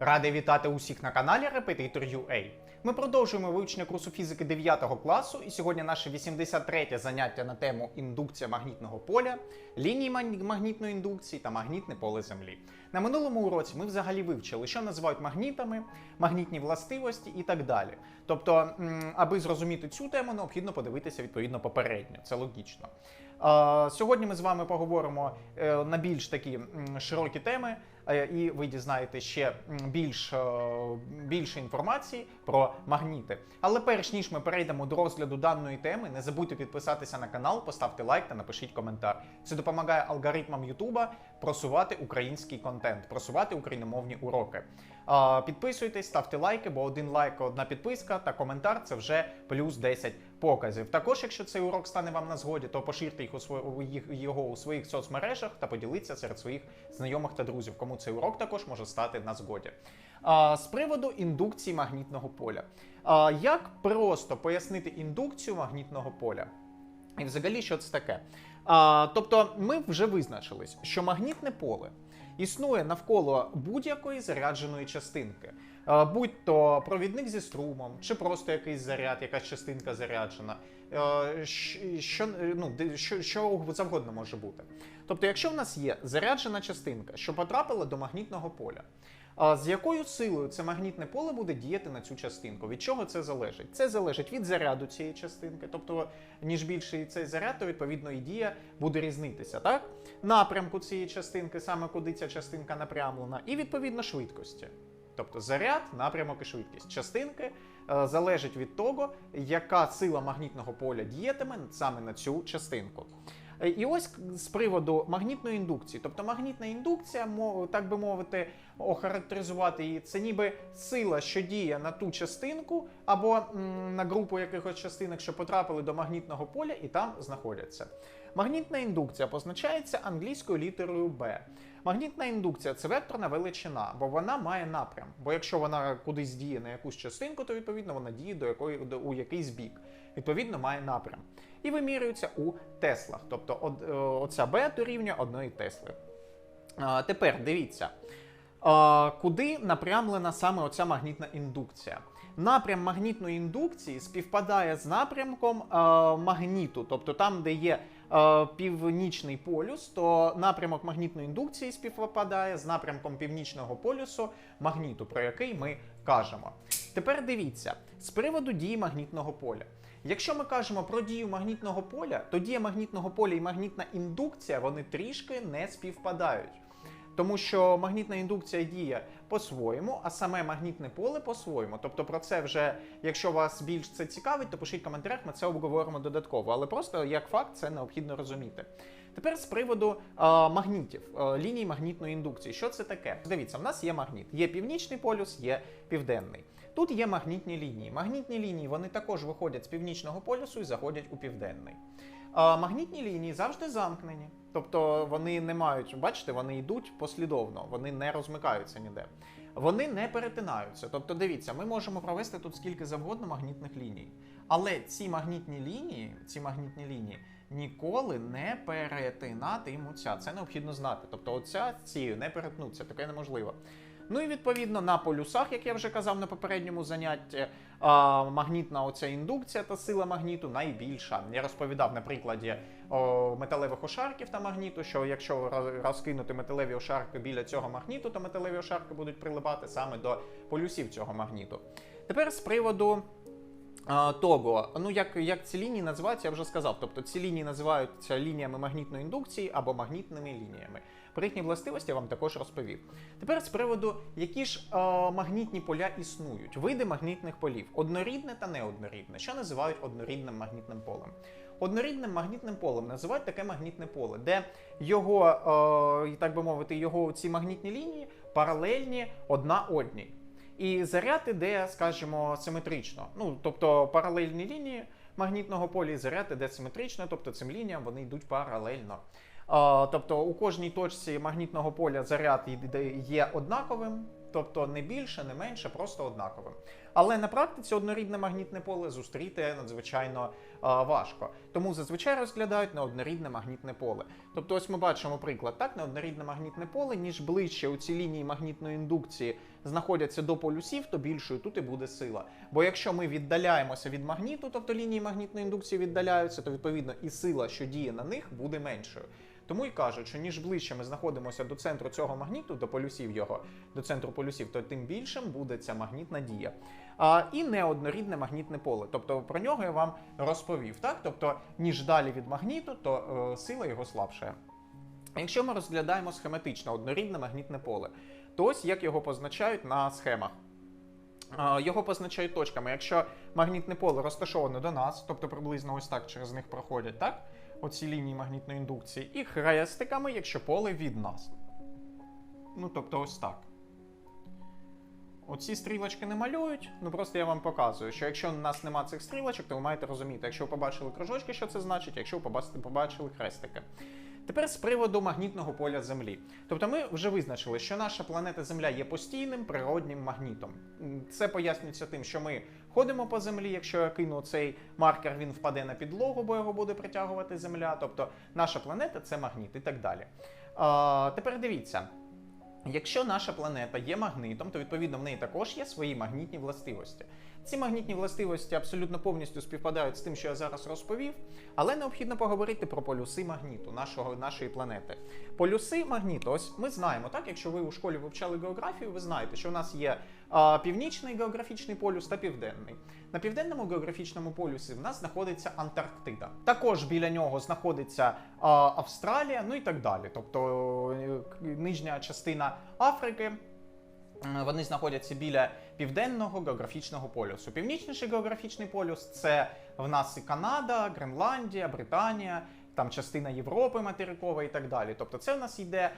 Радий вітати усіх на каналі Repetitor UA. Ми продовжуємо вивчення курсу фізики 9 класу, і сьогодні наше 83 заняття на тему індукція магнітного поля, лінії магнітної індукції та магнітне поле Землі. На минулому уроці ми взагалі вивчили, що називають магнітами, магнітні властивості і так далі. Тобто, аби зрозуміти цю тему, необхідно подивитися відповідно попередньо. Це логічно. Сьогодні ми з вами поговоримо е, на більш такі широкі теми, і ви дізнаєте ще більш, е, більше інформації про магніти. Але перш ніж ми перейдемо до розгляду даної теми, не забудьте підписатися на канал, поставте лайк та напишіть коментар. Це допомагає алгоритмам Ютуба просувати український контент, просувати україномовні уроки. Підписуйтесь, ставте лайки, бо один лайк, одна підписка та коментар це вже плюс 10 показів. Також, якщо цей урок стане вам на згоді, то поширте їх у сво- його у своїх соцмережах та поділіться серед своїх знайомих та друзів, кому цей урок також може стати на згоді. З приводу індукції магнітного поля. А, як просто пояснити індукцію магнітного поля? І взагалі, що це таке? А, тобто, ми вже визначились, що магнітне поле існує навколо будь-якої зарядженої частинки. Будь то провідник зі струмом, чи просто якийсь заряд, якась частинка заряджена, що, ну, що, що завгодно може бути. Тобто, якщо в нас є заряджена частинка, що потрапила до магнітного поля, з якою силою це магнітне поле буде діяти на цю частинку? Від чого це залежить? Це залежить від заряду цієї частинки. Тобто, ніж більший цей заряд, то відповідно і дія буде різнитися, так? Напрямку цієї частинки, саме куди ця частинка напрямлена, і відповідно швидкості. Тобто заряд, напрямок і швидкість частинки е, залежить від того, яка сила магнітного поля діятиме саме на цю частинку. І ось з приводу магнітної індукції, тобто магнітна індукція, так би мовити, охарактеризувати її, це ніби сила, що діє на ту частинку або на групу якихось частинок, що потрапили до магнітного поля і там знаходяться. Магнітна індукція позначається англійською літерою B. Магнітна індукція це векторна величина, бо вона має напрям. Бо якщо вона кудись діє на якусь частинку, то відповідно вона діє до якої до, у якийсь бік. Відповідно, має напрям. І вимірюється у теслах. Тобто е, оця B дорівнює одної тесли. Тепер дивіться, куди напрямлена саме оця магнітна індукція. Напрям магнітної індукції співпадає з напрямком е, магніту, тобто там, де є е, північний полюс, то напрямок магнітної індукції співпадає з напрямком північного полюсу магніту, про який ми кажемо. Тепер дивіться з приводу дії магнітного поля. Якщо ми кажемо про дію магнітного поля, то дія магнітного поля і магнітна індукція вони трішки не співпадають. Тому що магнітна індукція діє по-своєму, а саме магнітне поле по-своєму. Тобто про це вже, якщо вас більш це цікавить, то пишіть в коментарях, ми це обговоримо додатково. Але просто як факт це необхідно розуміти. Тепер з приводу е, магнітів, е, ліній магнітної індукції. Що це таке? Дивіться, в нас є магніт. Є північний полюс, є південний. Тут є магнітні лінії. Магнітні лінії вони також виходять з північного полюсу і заходять у південний. А магнітні лінії завжди замкнені. Тобто вони не мають, бачите, вони йдуть послідовно, вони не розмикаються ніде. Вони не перетинаються. Тобто, дивіться, ми можемо провести тут скільки завгодно магнітних ліній. Але ці магнітні лінії, ці магнітні лінії ніколи не перетинатимуться. Це необхідно знати. Тобто, оця з цією не перетнуться, таке неможливо. Ну і відповідно на полюсах, як я вже казав на попередньому занятті, магнітна оця індукція та сила магніту найбільша. Я розповідав на прикладі металевих ошарків та магніту, що якщо розкинути металеві ошарки біля цього магніту, то металеві ошарки будуть прилипати саме до полюсів цього магніту. Тепер з приводу того, ну як, як ці лінії називаються, я вже сказав. Тобто ці лінії називаються лініями магнітної індукції або магнітними лініями. Про їхні властивості я вам також розповів. Тепер з приводу, які ж е, магнітні поля існують, види магнітних полів: однорідне та неоднорідне, що називають однорідним магнітним полем. Однорідним магнітним полем називають таке магнітне поле, де його, е, так би мовити, його ці магнітні лінії паралельні одна одній. І заряд іде, скажімо, симетрично. Ну, тобто паралельні лінії магнітного поля і заряд іде симетрично, тобто цим лініям вони йдуть паралельно. Тобто у кожній точці магнітного поля заряд є однаковим, тобто не більше, не менше, просто однаковим. Але на практиці однорідне магнітне поле зустріти надзвичайно важко. Тому зазвичай розглядають на однорідне магнітне поле. Тобто, ось ми бачимо приклад так, на однорідне магнітне поле, ніж ближче у цій лінії магнітної індукції знаходяться до полюсів, то більшою тут і буде сила. Бо якщо ми віддаляємося від магніту, тобто лінії магнітної індукції віддаляються, то відповідно і сила, що діє на них, буде меншою. Тому і кажуть, що ніж ближче ми знаходимося до центру цього магніту, до полюсів його, до центру полюсів, то тим більшим буде ця магнітна дія. А, і неоднорідне магнітне поле. Тобто про нього я вам розповів. Так? Тобто, ніж далі від магніту, то е, сила його слабшає. Якщо ми розглядаємо схематично однорідне магнітне поле, то ось як його позначають на схемах. Його позначають точками. Якщо магнітне поле розташоване до нас, тобто приблизно ось так через них проходять, так? Оці лінії магнітної індукції, і хрестиками, якщо поле від нас. Ну, тобто, ось так. Оці стрілочки не малюють, ну просто я вам показую, що якщо у нас нема цих стрілочок, то ви маєте розуміти, якщо ви побачили кружочки, що це значить, якщо ви побачили хрестики. Тепер з приводу магнітного поля Землі. Тобто ми вже визначили, що наша планета Земля є постійним природнім магнітом. Це пояснюється тим, що ми ходимо по землі. Якщо я кину цей маркер, він впаде на підлогу, бо його буде притягувати Земля. Тобто наша планета це магніт і так далі. А, тепер дивіться. Якщо наша планета є магнитом, то відповідно в неї також є свої магнітні властивості. Ці магнітні властивості абсолютно повністю співпадають з тим, що я зараз розповів, але необхідно поговорити про полюси магніту нашого, нашої планети. Полюси магніту, ось ми знаємо, так, якщо ви у школі вивчали географію, ви знаєте, що у нас є а, північний географічний полюс та південний. На південному географічному полюсі в нас знаходиться Антарктида. Також біля нього знаходиться а, Австралія, ну і так далі. Тобто е, нижня частина Африки. Е, Вони знаходяться біля південного географічного полюсу. Північніший географічний полюс це в нас і Канада, Гренландія, Британія, там частина Європи материкової і так далі. Тобто це в нас йде е,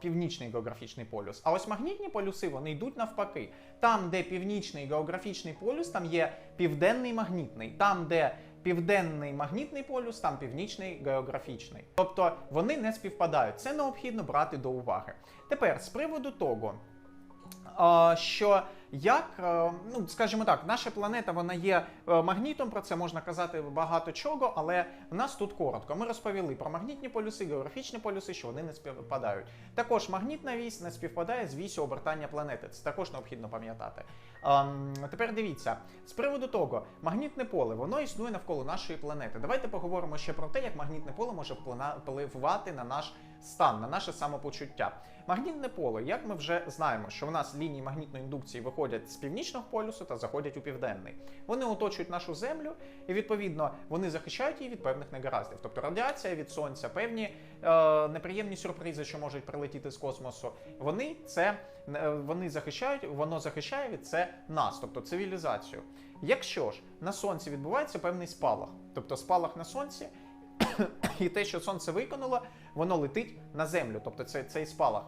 північний географічний полюс. А ось магнітні полюси вони йдуть навпаки. Там, де північний географічний полюс, там є південний магнітний. Там, де південний магнітний полюс, там північний географічний. Тобто вони не співпадають. Це необхідно брати до уваги. Тепер з приводу того. Що як, е, ну скажімо так, наша планета вона є е, магнітом, про це можна казати багато чого, але в нас тут коротко. Ми розповіли про магнітні полюси, географічні полюси, що вони не співпадають. Також магнітна вісь не співпадає з вісю обертання планети. Це також необхідно пам'ятати. Ем, тепер дивіться, з приводу того, магнітне поле воно існує навколо нашої планети. Давайте поговоримо ще про те, як магнітне поле може впливати на наш стан, на наше самопочуття. Магнітне поле, як ми вже знаємо, що в нас лінії магнітної індукції виходять з північного полюсу та заходять у південний. Вони оточують нашу землю, і відповідно вони захищають її від певних негараздів. Тобто радіація від сонця, певні е, неприємні сюрпризи, що можуть прилетіти з космосу. Вони це е, вони захищають, воно захищає від це нас, тобто цивілізацію. Якщо ж на сонці відбувається певний спалах, тобто спалах на сонці. І те, що сонце виконало, воно летить на землю, тобто це цей спалах.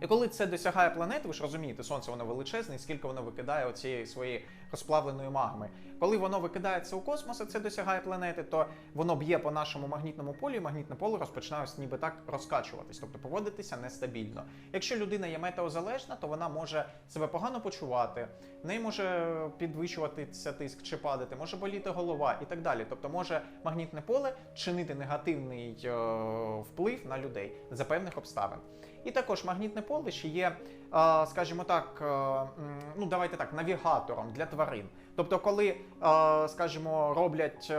І коли це досягає планети, ви ж розумієте, сонце воно величезне, і скільки воно викидає оцієї своєї розплавленої магми. Коли воно викидається у космос, і це досягає планети, то воно б'є по нашому магнітному полі, і магнітне поле розпочинає ніби так розкачуватись, тобто поводитися нестабільно. Якщо людина є метеозалежна, то вона може себе погано почувати, в неї може підвищуватися тиск чи падати, може боліти голова і так далі. Тобто може магнітне поле чинити негативний е, вплив на людей за певних обставин. І також магнітне поле ще є, скажімо так, е, ну давайте так, навігатором для тварин. Тобто, коли, е, скажімо, роблять е,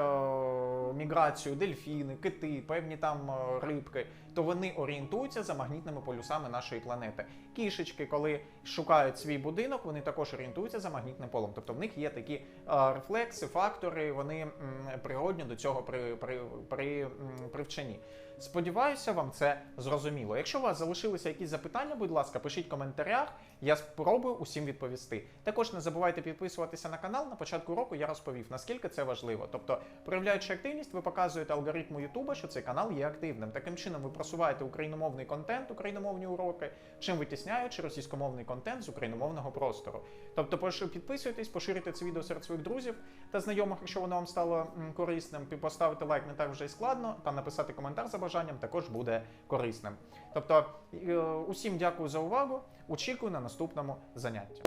міграцію дельфіни, кити, певні там рибки, то вони орієнтуються за магнітними полюсами нашої планети. Кішечки, коли шукають свій будинок, вони також орієнтуються за магнітним полем. Тобто в них є такі рефлекси, фактори, вони природньо до цього при, при, при, м, привчені. Сподіваюся, вам це зрозуміло. Якщо у вас залишилися якісь запитання, будь ласка, пишіть в коментарях, я спробую усім відповісти. Також не забувайте підписуватися на канал. На початку року я розповів, наскільки це важливо. Тобто, проявляючи активність, ви показуєте алгоритму Ютуба, що цей канал є активним. Таким чином ви просуваєте україномовний контент, україномовні уроки, чим витісняючи російськомовний контент з україномовного простору. Тобто, підписуйтесь, поширюйте це відео серед своїх друзів та знайомих, якщо воно вам стало корисним, поставити лайк не так вже і складно, та написати коментар за бажанням також буде корисним. Тобто е, усім дякую за увагу. Очікую на наступному занятті.